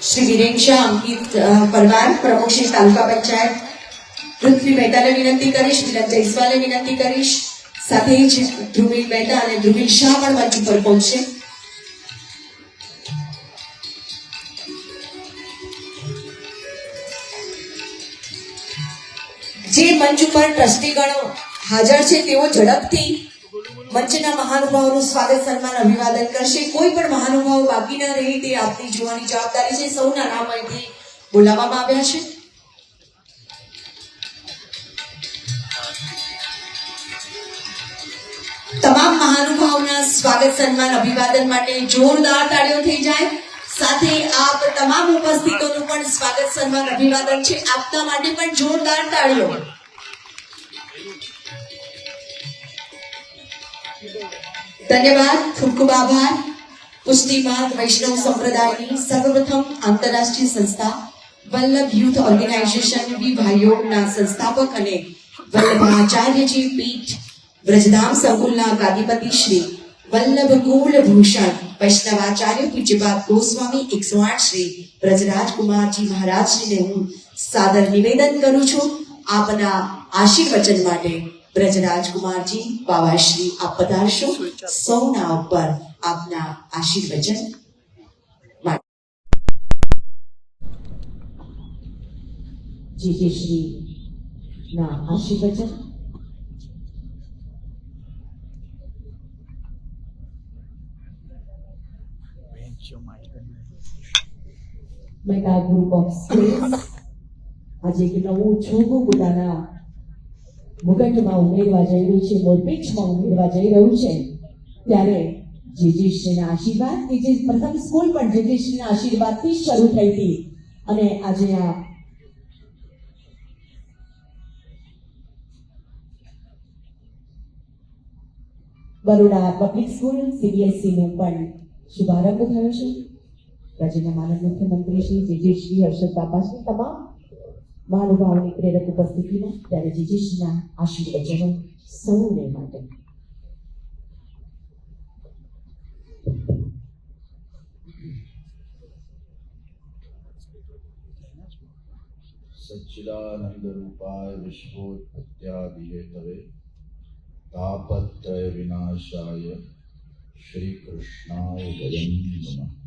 શ્રી વિરેન શાહ અંકિત પરમાર પ્રમુખ શ્રી તાલુકા પંચાયત. પૃથ્વી મહેતાને વિનંતી કરીશ મિલન જયસ્વાલને વિનંતી કરીશ. સાથે જ ધ્રુવીલ મહેતા અને ધ્રુવીલ શાહ પણ મંચ ઉપર પહોંચશે. જે મંચ ઉપર ટ્રસ્ટીગણો હાજર છે, તેઓ ઝડપથી મંચના મહાનુભાવોનું સ્વાગત સન્માન અભિવાદન કરશે. કોઈ પણ મહાનુભાવ બાકી ના રહી તે આપની જોવાની જવાબદારી છે. સૌના નામ અહીંથી બોલાવવામાં આવ્યા છે. તમામ મહાનુભાવોના સ્વાગત સન્માન અભિવાદન માટે જોરદાર તાળીઓ થઈ જાય. સાથે આપ તમામ ઉપસ્થિતોનું પણ સ્વાગત સન્માન અભિવાદન છે. આપના માટે પણ જોરદાર તાળીઓ. ધન્યવાદ ખૂબ ખૂબ આભાર પુષ્ટિમાં વૈષ્ણવ સંપ્રદાયની સર્વપ્રથમ આંતરરાષ્ટ્રીય સંસ્થા વલ્લભ યુથ ઓર્ગેનાઇઝેશન વિભાયોગના સંસ્થાપક અને વલ્લભાચાર્યજી પીઠ વ્રજધામ સંકુલના ગાદીપતિ શ્રી વલ્લભ કુલભૂષણ વૈષ્ણવાચાર્ય પૂજ્યપાદ ગોસ્વામી એકસો આઠ શ્રી બ્રજરાજકુમારજી મહારાજ શ્રીને હું સાદર નિવેદન કરું છું આપના આશીર્વચન માટે. બ્રજરાજકુમારજી બાવાશ્રી આપ પધારશો સૌના ઉપર આપના આશીર્વચન માટે જી જી શ્રી ના આશીર્વચન મેગા ગ્રુપ આજે એક નવું છું પોતાના મુગટમાં ઉમેરવા જઈ રહ્યું છે મોરપીઠમાં ઉમેરવા જઈ રહ્યું છે. ત્યારે જેજેશ્રીના આશીર્વાદ, કે જે પ્રથમ સ્કૂલ પણ જેજેશ્રીના આશીર્વાદથી શરૂ થઈ હતી. અને આજે આ બરોડા પબ્લિક સ્કૂલ સીબીએસસીનો નો પણ શુભારંભ થયો છે. રાજ્યના માનવ મુખ્યમંત્રી શ્રી જેજેશ્રી હર્ષદ બાપાશ્રી તમામ મહાનુભાવોની પ્રેરક ઉપસ્થિતિમાં ત્યારે જીજીશના આશીર્વચનો સૌને માટે. સચ્ચિદાનંદ રૂપાય વિશ્વોત્પત્યાદિહેતવે તાપત્રય વિનાશાય શ્રી કૃષ્ણાય વયમ નમઃ.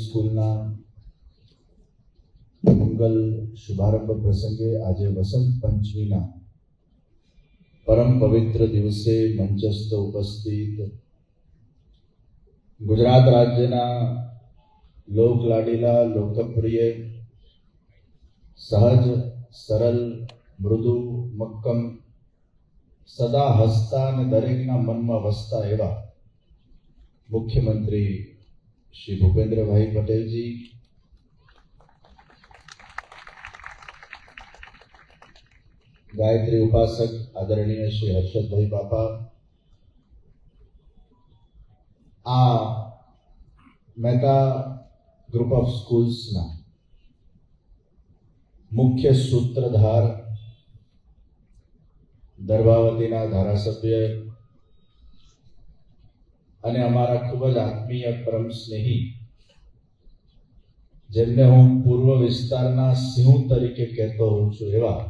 સ્કૂલના મંગલ શુભારંભ પ્રસંગે આજે વસંત પંચમીના પરમ પવિત્ર દિવસે મંચસ્થ ઉપસ્થિત ગુજરાત રાજ્યના લોકલાડીલા લોકપ્રિય સહજ સરળ મૃદુ મક્કમ સદા હસતા અને દરેકના મનમાં વસતા એવા મુખ્યમંત્રી શ્રી ભૂપેન્દ્રભાઈ પટેલજી ગાયત્રી ઉપાસક આદરણીય શ્રી હર્ષદભાઈ બાપા આ મહેતા ગ્રુપ ઓફ સ્કૂલ્સના મુખ્ય સૂત્રધાર દર્ભાવતીના ધારાસભ્ય અને અમારા ખૂબ જ આત્મીય પરમ સ્નેહી. જેમને હું પૂર્વ વિસ્તારના સિંહ તરીકે કહેતો હોઉં છું એવા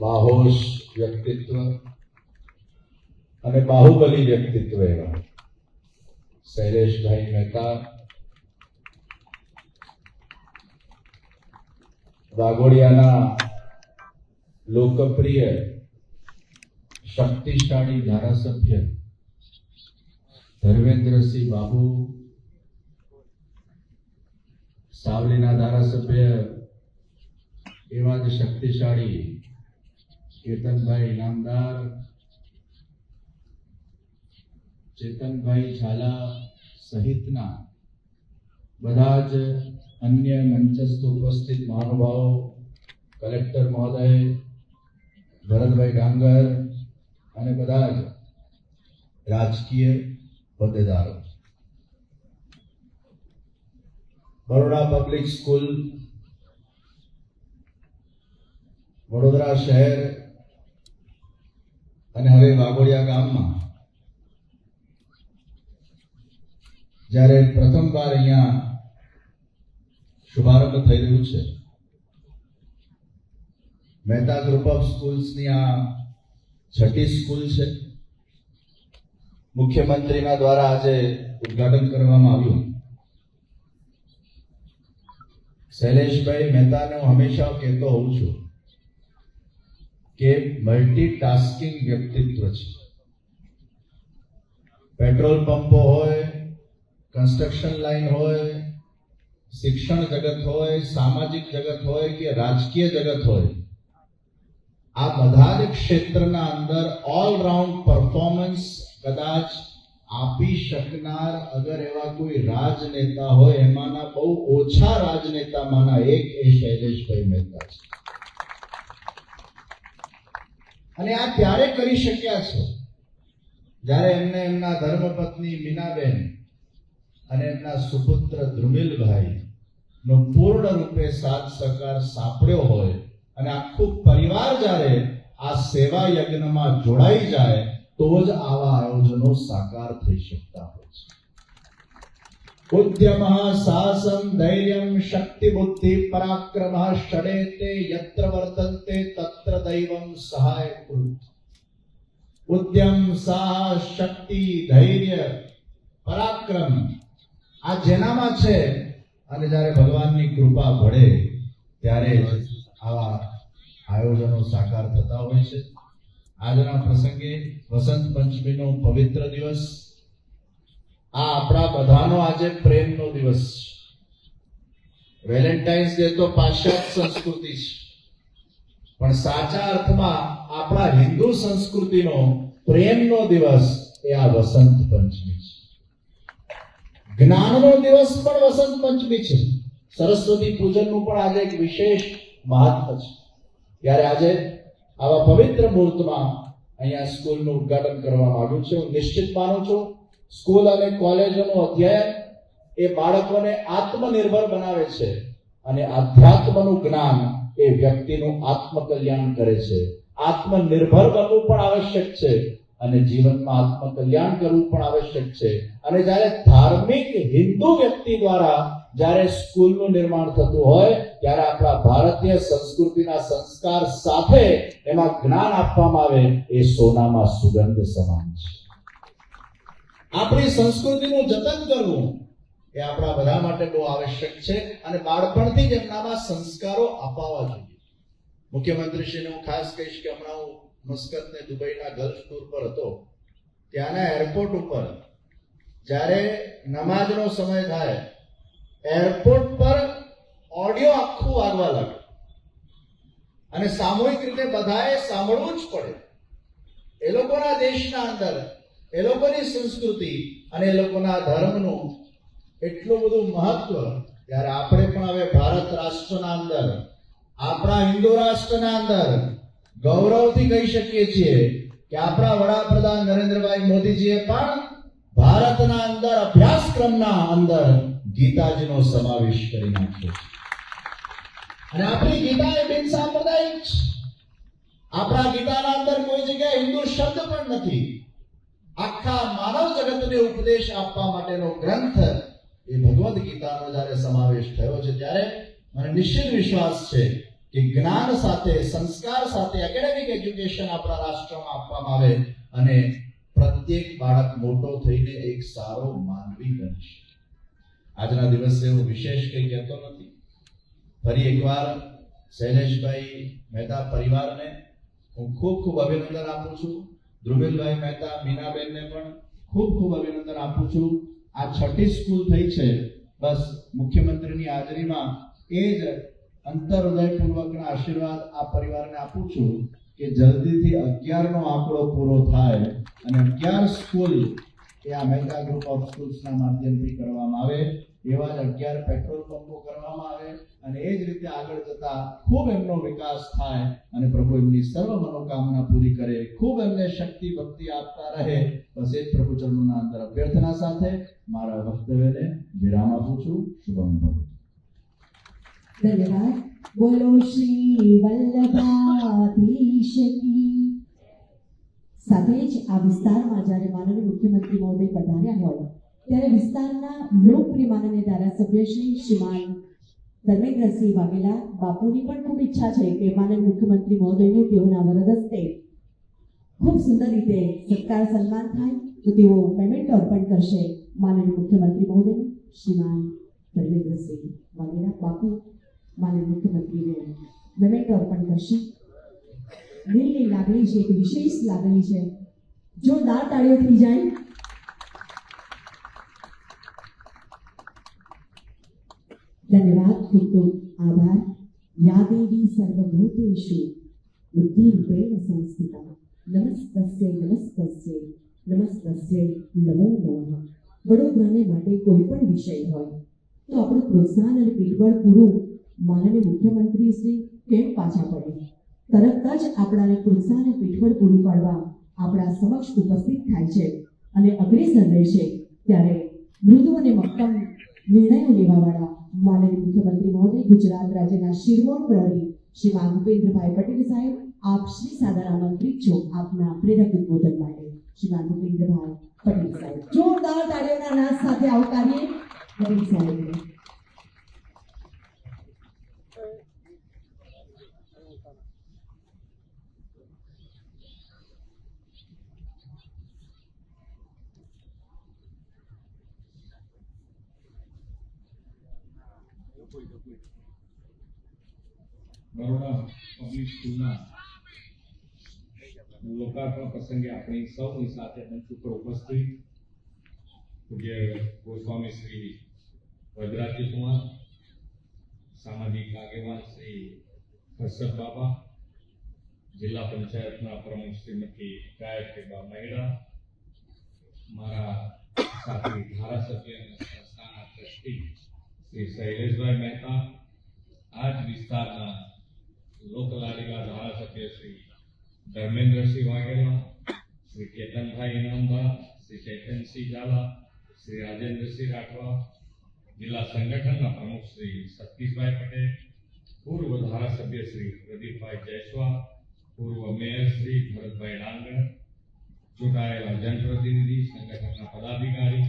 બાહોશ વ્યક્તિત્વ અને બાહુબલી વ્યક્તિત્વ એવા શૈલેષભાઈ મહેતા, વાઘોડિયાના લોકપ્રિય, શક્તિશાળી ધારાસભ્ય ધર્મેન્દ્રસિંહ બાબુ, સાવલીના ધારાસભ્ય, એવા જ શક્તિશાળી કેતનભાઈ ઇનામદાર, ચેતનભાઈ ઝાલા સહિતના બધા જ અન્ય મંચસ્થ ઉપસ્થિત મહાનુભાવો, કલેક્ટર મહોદય, ભરતભાઈ ડાંગર અને બધા જ રાજકીય હોદ્દેદારો. બરોડા પબ્લિક સ્કૂલ, વડોદરા શહેર અને હવે વાઘોડિયા ગામમાં જ્યારે પ્રથમવાર અહીંયા શુભારંભ થઈ રહ્યું છે, મહેતા ગ્રુપ ઓફ સ્કૂલ્સની આ છઠ્ઠી સ્કૂલ છે. મુખ્યમંત્રીના દ્વારા આજે ઉદ્ઘાટન કરવામાં આવ્યું. શૈલેષભાઈ મહેતાને હું હંમેશા કહેતો હોઉં છું કે મલ્ટીટાસ્કિંગ વ્યક્તિત્વ છે. પેટ્રોલ પંપો હોય કન્સ્ટ્રક્શન લાઈન હોય, શિક્ષણ જગત હોય, સામાજિક જગત હોય કે રાજકીય જગત હોય, આ બધા જ ક્ષેત્રના અંદર ઓલરાઉન્ડ પરફોર્મન્સ કદાચ આપી શકનાર અગર એવા કોઈ રાજનેતા હોય, એમાંના બહુ ઓછા રાજનેતામાંના એક એ શૈલેષભાઈ મહેતા છે. અને આ ત્યારે કરી શક્યા છે? જ્યારે એમને એમના ધર્મપત્ની મીનાબેન અને એમના સુપુત્ર ધ્રુમિલભાઈ નો પૂર્ણ રૂપે સાથ સહકાર સાંપડ્યો હોય અને આખું પરિવાર જ્યારે આ સેવા યજ્ઞમાં જોડાઈ જાય તો જ આવા આયોજનો સાકાર થઈ શકતા હોય છે. ઉદ્યમ સાહસમ ધૈર્યમ શક્તિ બુદ્ધિ પરાક્રમ ષડેતે યત્ર વર્તન્તે તત્ર દૈવમ સહાય ઉદ્યમ, સાહસ, શક્તિ, ધૈર્ય, પરાક્રમ આ જેનામાં છે અને જ્યારે ભગવાનની કૃપા ભળે ત્યારે આવા આયોજનો સાકાર થતા હોય છે. આજના પ્રસંગે વસંત પંચમીનો પવિત્ર દિવસ. આ આપણા બધાનો આજે પ્રેમનો દિવસ છે. વેલેન્ટાઇન્સ ડે તો પાશ્ચાત્ય સંસ્કૃતિ છે. પણ સાચા અર્થમાં આપણા હિન્દુ સંસ્કૃતિનો પ્રેમનો દિવસ એ આ વસંત પંચમી છે. જ્ઞાનનો દિવસ પણ વસંત પંચમી છે. સરસ્વતી પૂજનનું પણ આજે એક વિશેષ મહત્વ છે. ત્યારે આજે આવા પવિત્ર મુહૂર્તમાં અહીંયા સ્કૂલનું ઉદ્ઘાટન કરવામાં આવ્યું છે. હું નિશ્ચિત માનું છું, સ્કૂલ અને કોલેજોનું અધ્યયન એ બાળકોને આત્મનિર્ભર બનાવે છે અને આધ્યાત્મનું જ્ઞાન એ વ્યક્તિનું આત્મકલ્યાણ કરે છે. આત્મનિર્ભર બનવું પણ આવશ્યક છે અને જીવનમાં આત્મકલ્યાણ કરવું પણ આવશ્યક છે. અને જ્યારે ધાર્મિક હિન્દુ વ્યક્તિ દ્વારા જ્યારે સ્કૂલનું નિર્માણ થતું હોય, ત્યારે આપણા ભારતીય સંસ્કૃતિના સંસ્કાર સાથે એમાં જ્ઞાન આપવામાં આવે, એ સોનામાં સુગંધ સમાન છે. આપણી સંસ્કૃતિનું જતન કરવું એ આપણા બધા માટે બહુ આવશ્યક છે અને બાળપણથી જ એમનામાં સંસ્કારો અપાવવા જોઈએ. મુખ્યમંત્રીશ્રીને હું ખાસ કહીશ કે હમણાં હું મસ્કત ને દુબઈના ગલ્ફ ટૂર પર હતો. ત્યાંના એરપોર્ટ ઉપર જ્યારે નમાજનો સમય થાય એરપોર્ટ પર ઓડિયો આખું વાગવા લાગ્યું. અને સામૂહિક રીતે બધાએ સાંભળવું જ પડે. એ લોકોના દેશના અંદર, એ લોકોની સંસ્કૃતિ અને એ લોકોના ધર્મનું એટલું બધું મહત્વ ત્યારે આપણે પણ હવે ભારત રાષ્ટ્રના અંદર, આપણા હિન્દુ રાષ્ટ્રના અંદર ગૌરવથી કહી શકીએ છીએ કે આપણા વડાપ્રધાન નરેન્દ્રભાઈ મોદીજીએ પણ ભારતના અંદર અભ્યાસક્રમના અંદર ગીતાજીનો સમાવેશ કરી નાખ્યો અને આપણી ગીતા એ બિન સાંપ્રદાયિક છે. આપણા ગીતાના અંદર કોઈ જગ્યાએ હિન્દુ શબ્દ પણ નથી. આખા માનવ જગતને ઉપદેશ આપવા માટેનો ગ્રંથ એ ભગવદ્ ગીતાનો જ્યારે સમાવેશ થયો છે, ત્યારે મને નિશ્ચિત વિશ્વાસ છે કે જ્ઞાન સાથે, સંસ્કાર સાથે એકેડેમિક એજ્યુકેશન આપણા રાષ્ટ્રમાં આપવામાં આવે અને પ્રત્યેક બાળક મોટો થઈને એક સારો આજના દિવસે હું વિશેષ કંઈ કહેતો નથી. ફરી એકવાર શૈલેષભાઈ મહેતા પરિવારને હું ખૂબ ખૂબ અભિનંદન આપું છું. ધ્રુવિલભાઈ મહેતા, મીનાબેનને પણ ખૂબ ખૂબ અભિનંદન આપું છું. આ છઠ્ઠી સ્કૂલ થઈ છે. બસ મુખ્યમંત્રીની હાજરીમાં એ જ અંતરહૃદયપૂર્વકના આશીર્વાદ આ પરિવારને આપું છું કે જલ્દીથી અગિયારનો આંકડો પૂરો થાય અને અગિયાર સ્કૂલ એ આ મહેતા ગ્રુપ ઓફ સ્કૂલ્સના માધ્યમથી કરવામાં આવે. એવા જ અગિયાર પેટ્રોલ પંપો કરવામાં આવે અને એ જ રીતે આગળ જતા ખૂબ એમનો વિકાસ થાય અને પ્રભુ એમની સર્વ મનોકામના પૂરી કરે. ખૂબ એમને શક્તિ, ભક્તિ આપતા રહે. બસ એ જ પ્રભુ ચરણોના અંદર અભ્યર્થના સાથે મારા વક્તવ્યને વિરામ આપું છું. શુભમ ધન્યવાદ. બોલો શ્રી વલ્લભાધીશ સાથે જ આ વિસ્તારમાં જ્યારે માનનીય મુખ્યમંત્રી મહોદય પધાર્યા હોય ત્યારે વિસ્તારના લોકપ્રિય માનનીય ધારાસભ્ય શ્રી શ્રીમાન ધર્મેન્દ્રસિંહ વાઘેલા બાપુની પણ ખૂબ ઈચ્છા છે કે માનન મુખ્યમંત્રી મહોદયનું તેઓના વરદ હસ્તે ખૂબ સુંદર રીતે સત્કાર સન્માન થાય તો તેઓ પેમેન્ટ અર્પણ કરશે માનનીય મુખ્યમંત્રી મહોદય શ્રીમાન ધર્મેન્દ્રસિંહ વાઘેલા બાપુ માનનીય મુખ્યમંત્રીને પેમેન્ટ અર્પણ કરશે. દિલની લાગણી છે એક વિશેષ લાગણી છે. જોરદાર તાળીઓ થઈ જાય ધન્યવાદ ખૂબ આભાર યાદેવી સર્વભૂતેષુ બુદ્ધિરૂપેણ સંસ્થિતા નમસ્તસ્ય નમસ્તસ્ય નમસ્તસ્ય નમો નમઃ વડોદરાને માટે કોઈ પણ વિષય હોય તો આપણું પ્રોત્સાહન અને પીઠબળ પૂરું માનનીય મુખ્યમંત્રી શ્રી કેમ પાછા પડે તરત જ આપણાને પ્રોત્સાહન અને પીઠબળ પૂરું પાડવા આપણા સમક્ષ ઉપસ્થિત થાય છે અને અગ્રેસર રહે છે ત્યારે મૃદુ અને મક્કમ નિર્ણયો લેવાવાળા માનનીય મુખ્યમંત્રી મહોદય ગુજરાત રાજ્યના શિરમોર પ્રહરી શ્રીમાન ભૂપેન્દ્રભાઈ પટેલ સાહેબ, આપ શ્રી સાદર આમંત્રિત છો. આપના પ્રેરક ઉદ્બોધન માટે શ્રીમાન ભૂપેન્દ્રભાઈ પટેલ સાહેબ. જોરદાર તાળીઓના નાદ સાથે આવકારીએ. પટેલ સાહેબને બરોડા પબ્લિક સ્કૂલના લોકાર્પણ પ્રસંગે આપણી સૌની સાથે મંચ ઉપર ઉપસ્થિત પૂજ્ય ગોસ્વામી શ્રી વજરાજી કુમાર, સામાજિક આગેવાન શ્રી હર્ષદ બાબા જિલ્લા પંચાયતના પ્રમુખ શ્રીમતી ગાયત્રીબા મહેડા મારા સાથી ધારાસભ્ય અને સંસ્થાના ટ્રસ્ટી શ્રી શૈલેષભાઈ મહેતા આ જ વિસ્તારના લોકલાડીલા ધારાસભ્ય શ્રી ધર્મેન્દ્રસિંહ વાઘેલા શ્રી કેતનભાઈ ઇનામભા શ્રી ચૈતનસિંહ ઝાલા શ્રી રાજેન્દ્રસિંહ રાઠવા જિલ્લા સંગઠનના પ્રમુખ શ્રી સતીશભાઈ પટેલ પૂર્વ ધારાસભ્ય શ્રી પ્રદીપભાઈ જયસ્વાલ પૂર્વ મેયર શ્રી ભરતભાઈ ડાંગર ચૂંટાયેલા જનપ્રતિનિધિ સંગઠનના પદાધિકારી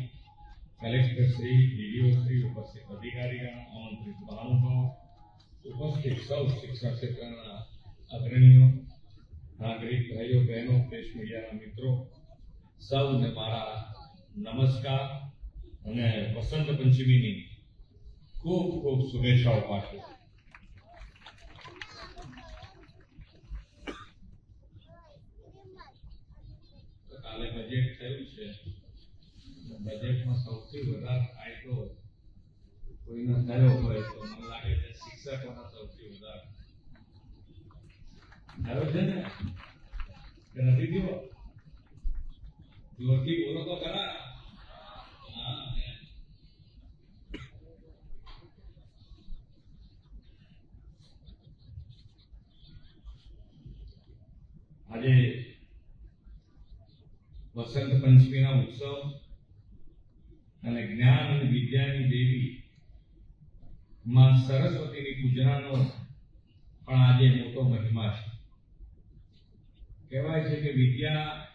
કલેક્ટર શ્રી ડીડીઓ શ્રી ઉપસ્થિત અધિકારીગણ આમંત્રિત મહાનુભાવ ઉપસ્થિત સૌ શિક્ષણ ક્ષેત્રના અગ્રણીઓ, નાગરિક ભાઈઓ, બહેનો પ્રેસ મીડિયાના મિત્રો, સૌને મારા નમસ્કાર અને વસંત પંચમીની ખૂબ ખૂબ શુભેચ્છાઓ પાઠવું. કાલે બજેટ થયું છે. બજેટમાં સૌથી વધારે ફાયદો કોઈને થયો હોય તો મને લાગે છે શિક્ષકોનો સૌથી વધારે થયો છે ને કે નથી થયો જોરથી બોલો તો ખરા હા એમ. આજે વસંત પંચમીના ઉત્સવ અને જ્ઞાન અને વિદ્યાની દેવી માં સરસ્વતીની પૂજનાનો પણ આજે મોટો મહિમા છે. કહેવાય છે કે વિદ્યા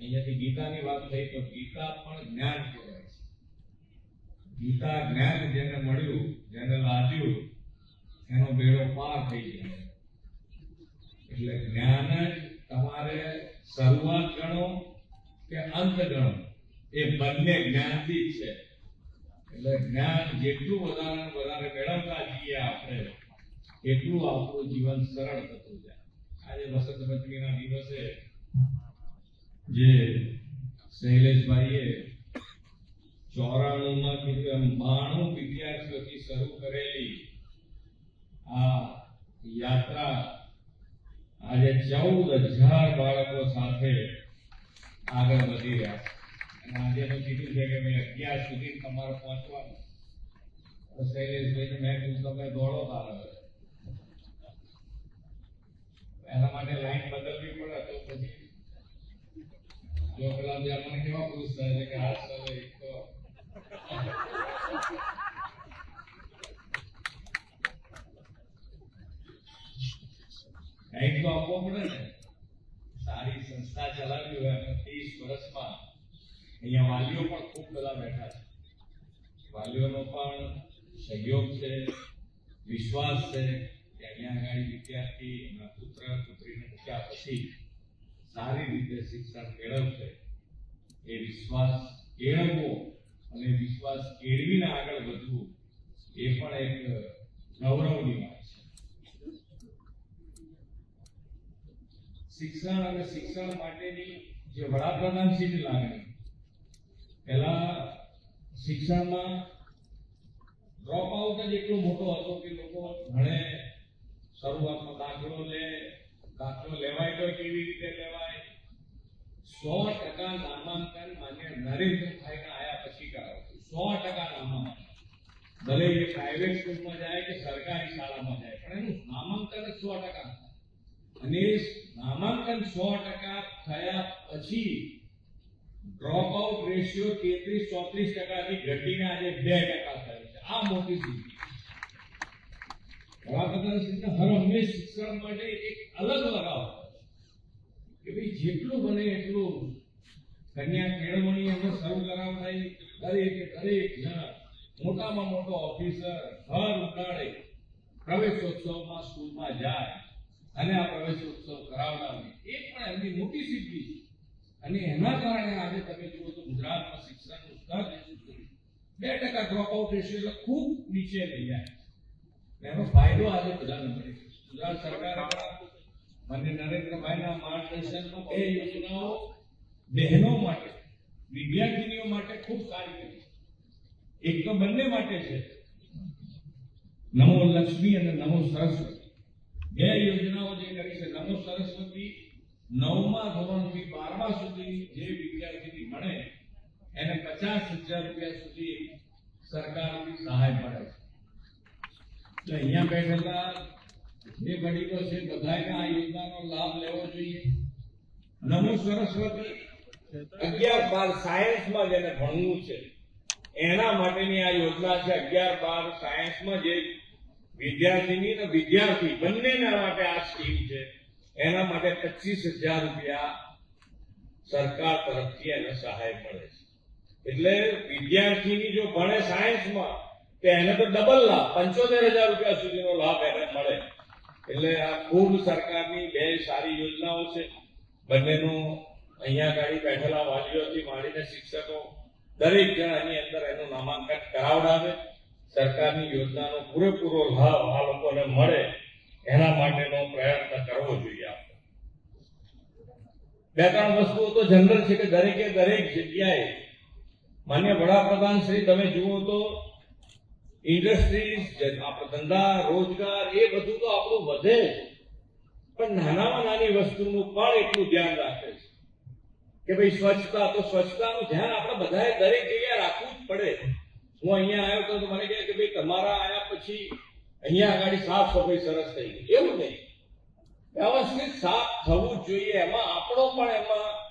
અહીંયાથી ગીતાની વાત થઈ તો ગીતા પણ જ્ઞાન કહેવાય છે. ગીતા જ્ઞાન જેને મળ્યું, જેને લાદ્યું, એનો બેડો પાર થઈ જાય એટલે જ્ઞાન જ તમારે શરૂઆત ગણો કે અંત ગણો, એ બંને જ્ઞાનથી જ છે. એટલે જ્ઞાન જેટલું વધારે વધારે મેળવતા જઈએ આપણે, એટલું આપણું જીવન સરળ થતું જાય. આજે વસંત પંચમીના દિવસે જે શૈલેષભાઈએ ચોરાણું માં કીધું બાણું વિદ્યાર્થીઓથી શરૂ કરેલી આ યાત્રા આજે ચૌદ હજાર બાળકો સાથે આગળ વધી રહ્યા છે. આજે બદલવી કેવા પુરુષ થાય છે કે તો કંઈક પડે ને. સારી સંસ્થા ચલાવી હોય અને ત્રીસ વર્ષમાં અહીંયા વાલીઓ પણ ખૂબ બધા બેઠા છે. વાલીઓનો પણ સહયોગ છે, વિશ્વાસ છે કે અહીંયા આગળ વિદ્યાર્થી એમના પુત્ર, પુત્રીને મૂક્યા પછી સારી રીતે શિક્ષણ મેળવશે. એ વિશ્વાસ કેળવવો અને વિશ્વાસ કેળવીને આગળ વધવું, એ પણ એક ગૌરવની વાત છે. શિક્ષણ અને શિક્ષણ માટેની જે વડાપ્રધાનશ્રીની લાગણી પહેલા શિક્ષણમાં ડ્રોપ આઉટ જ એટલો મોટો હતો કે લોકો ભણે શરૂઆતમાં દાખલો લે, દાખલો લેવાય તો કેવી રીતે લેવાય? સો ટકા નામાંકન માન્ય નરેન્દ્રભાઈને આયા પછી કરાવતું સો ટકા નામાંકન. ભલે એ પ્રાઇવેટ સ્કૂલમાં જાય કે સરકારી શાળામાં જાય, પણ એનું નામાંકન સો ટકા. અને નામાંકન સો ટકા થયા પછી ડ્રોપ આઉટ રેશિયો તેત્રીસ, ચોત્રીસ ટકાથી ઘટીને આજે બે ટકા થયો છે. આ મોટી સિદ્ધિ. વડાપ્રધાન શ્રીને હર હંમેશ શિક્ષણ માટે એક અલગ લગાવ કે ભાઈ જેટલું બને એટલું કન્યા કેળવણી અમે શરૂ કરાવડાવી દરેકે દરેક જણ મોટામાં મોટો ઓફિસર હર ઉનાળે પ્રવેશોત્સવમાં સ્કૂલમાં જાય અને આ પ્રવેશોત્સવ કરાવડાવે. એ પણ એમની મોટી સિદ્ધિ અને એના કારણે આજે તમે જુઓ તો ગુજરાતમાં શિક્ષણનું સ્તર બે ટકા ડ્રોપ આઉટ રેશિયો ખૂબ નીચે લઈ જાય. એનો ફાયદો આજે બધાને મળે ગુજરાત સરકાર મને નરેન્દ્રભાઈના માર્ગદર્શનમાં બે યોજનાઓ બહેનો માટે, વિદ્યાર્થીનીઓ માટે ખૂબ સારી કરી. એક તો બંને માટે છે. નમો લક્ષ્મી અને નમો સરસ્વતી. બે યોજનાઓ જે કરી છે, નમો સરસ્વતી નવમા ધોરણથી બારમા સુધી જે વિદ્યાર્થીની મળે એને પચાસ હજાર રૂપિયા સુધી સરકારની સહાય મળે છે. અહીંયા બેઠેલા જે ગરીબો છે બધાને આ યોજનાનો લાભ લેવો જોઈએ. નમો સરસ્વતી અગિયાર બાર સાયન્સમાં જેને ભણવું છે, એના માટેની આ યોજના છે અગિયાર બાર સાયન્સમાં જે વિદ્યાર્થીની અને વિદ્યાર્થી બંનેના માટે આ સ્કીમ છે. એના માટે પચીસ હજાર રૂપિયા સરકાર તરફથી એને સહાય મળે છે. એટલે વિદ્યાર્થીની જો ભણે સાયન્સમાં, તો એને તો ડબલ લાભ, પંચોતેર હજાર રૂપિયા સુધીનો લાભ એને મળે. એટલે આ ખૂબ સરકારની બે સારી યોજનાઓ છે. બંનેનો અહીંયા ગાડી બેઠેલા વાલીઓથી માંડીને શિક્ષકો દરેક જણ એની અંદર એનું નામાંકન કરાવડાવે. સરકારની યોજનાનો પૂરેપૂરો લાભ આ લોકોને મળે. એના માટેનો પ્રયત્ન કરવો જોઈએ. બે ત્રણ વસ્તુઓ તો જનરલ છે કે દરેકે દરેક જગ્યાએ. માન્ય વડાપ્રધાન શ્રી તમે જુઓ તો ઇન્ડસ્ટ્રીઝ ધંધા, રોજગાર, એ બધું તો આપણું વધે પણ નાનામાં નાની વસ્તુનું પણ એટલું ધ્યાન રાખે છે. કે ભાઈ સ્વચ્છતા, તો સ્વચ્છતાનું ધ્યાન આપણે બધાએ દરેક જગ્યાએ રાખવું જ પડે. હું અહીંયા આવ્યો તો તો મને કહે કે ભાઈ તમારા આવ્યા પછી અહીંયા આગળ સાફ સફાઈ સરસ થઈ ગઈ. એવું નહીં. વ્યવસ્થિત સાફ થવું જોઈએ. એમાં આપણો પણ એમાં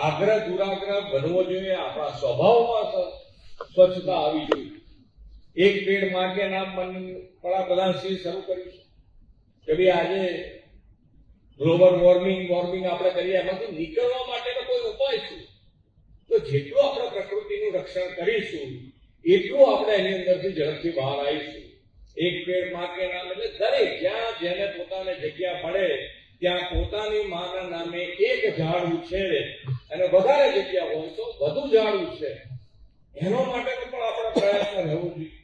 આગ્રહ, દુરાગ્રહ બનવો જોઈએ. આપણા સ્વભાવમાં સ્વચ્છતા આવી જોઈએ. એક પેડ માટે ના નામ મન વડાપ્રધાન શ્રી કર્યું છે કે ભાઈ આજે ગ્લોબલ વોર્મિંગ વોર્મિંગ આપણે કરીએ. એમાંથી નીકળવા માટેનો કોઈ ઉપાય શું? તો જેટલું આપણે પ્રકૃતિનું રક્ષણ કરીશું, એટલું આપણે એની અંદરથી ઝડપથી બહાર આવીશું. એક પેડમાં નામ, એટલે દરેક જ્યાં જેને પોતાને જગ્યા મળે, ત્યાં પોતાની માના નામે એક ઝાડ ઉછેરે અને વધારે જગ્યા હોય તો વધુ ઝાડ ઉછેરે એનો માટે પણ આપણે પ્રયત્ન રહેવો જોઈએ.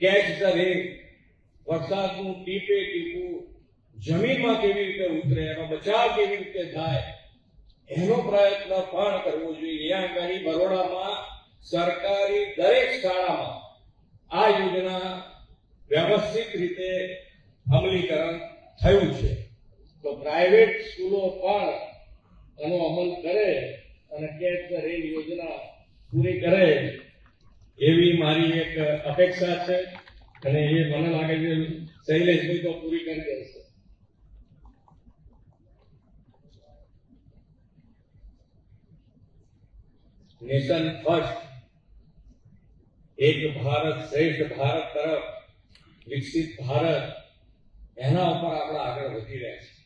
કેચ ધ રેન વરસાદનું ટીપે ટીપું, જમીનમાં કેવી રીતે ઉતરે, એનો બચાવ કેવી રીતે થાય, એનો પ્રયત્ન પણ કરવો જોઈએ. અહીંયા આગળ બરોડામાં સરકારી દરેક શાળામાં આ યોજના વ્યવસ્થિત રીતે અમલીકરણ થયું છે. તો પ્રાઇવેટ સ્કૂલો પણ એનો અમલ કરે અને કેચ ધ રેન યોજના પૂરી કરે એવી મારી એક અપેક્ષા છે અને એ મને લાગે છે શૈલેષભાઈ તો પૂરી કરી દેશે. Nation first. એક ભારત શ્રેષ્ઠ ભારત તરફ વિકસિત ભારત એના ઉપર આપણે આગળ વધી રહ્યા છીએ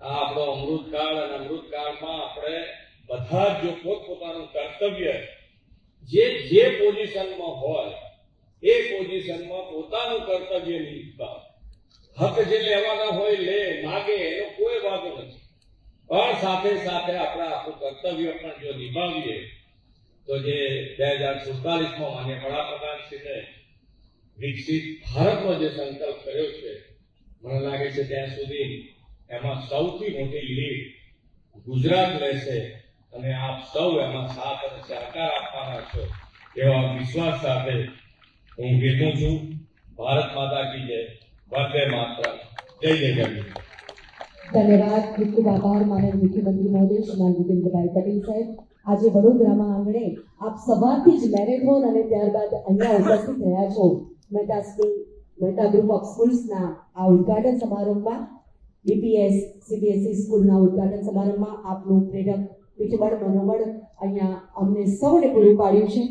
આ આપણો અમૃતકાળ અને અમૃતકાળમાં આપણે બધા જ જો પોતપોતાનું કર્તવ્ય જે જે પોઝિશનમાં હોય એ પોઝિશનમાં પોતાનું કર્તવ્ય નિભાવ હક જે લેવાના હોય લે માગે એનો કોઈ વાંધો નથી પણ સાથે સાથે આપણે આપણું કર્તવ્ય પણ જો નિભાવીએ તો જે બે હજાર સુડતાલીસમાં માન્ય વડાપ્રધાનશ્રીને વિકસિત ભારતનો જે સંકલ્પ કર્યો છે, મને લાગે છે ત્યાં સુધી એમાં સૌથી મોટી લીડ ગુજરાત રહેશે અને આપ સૌ એમાં સાથ અને સહકાર આપવાના છો એવા વિશ્વાસ સાથે હું કહેતું છું. ભારત માતા કી જય. વંદે માતરમ. જય જય જગદીશ ધન્યવાદ. ખૂબ ખૂબ આભાર. માનવ મુખ્યમંત્રી મહોદય, શ્રીમાન ભૂપેન્દ્રભાઈ પટેલ સાહેબ. આજે વડોદરામાં આંગણે આપ સવારથી જ મેરેથોન અને ત્યારબાદ અહીંયા ઉપસ્થિત રહ્યા છો. Mehta school Mehta group of સ્કૂલ્સના આ ઉદ્ઘાટન સમારોહમાં બીપીએસ સીબીએસઈ સ્કૂલના ઉદ્ઘાટન સમારંભમાં આપનું પ્રેરક, પીઠબળ, મનોબળ અહીંયા અમને સૌને પૂરું પાડ્યું છે.